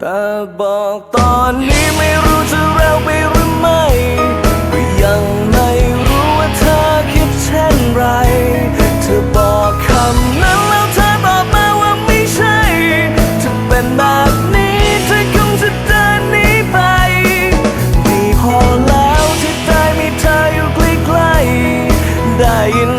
แต่บอกตอนนี้ไม่รู้จะเร็วไปหรือไม่ก็ยังไม่รู้ว่าเธอคิดเช่นไร เธอบอกคำนั้นแล้วเธอตอบมาว่าไม่ใช่จะเป็นแบบนี้เธอคงจะเดินหนีไปมีพอแล้วที่ได้มีเธออยู่ใกล้ๆได้ยิน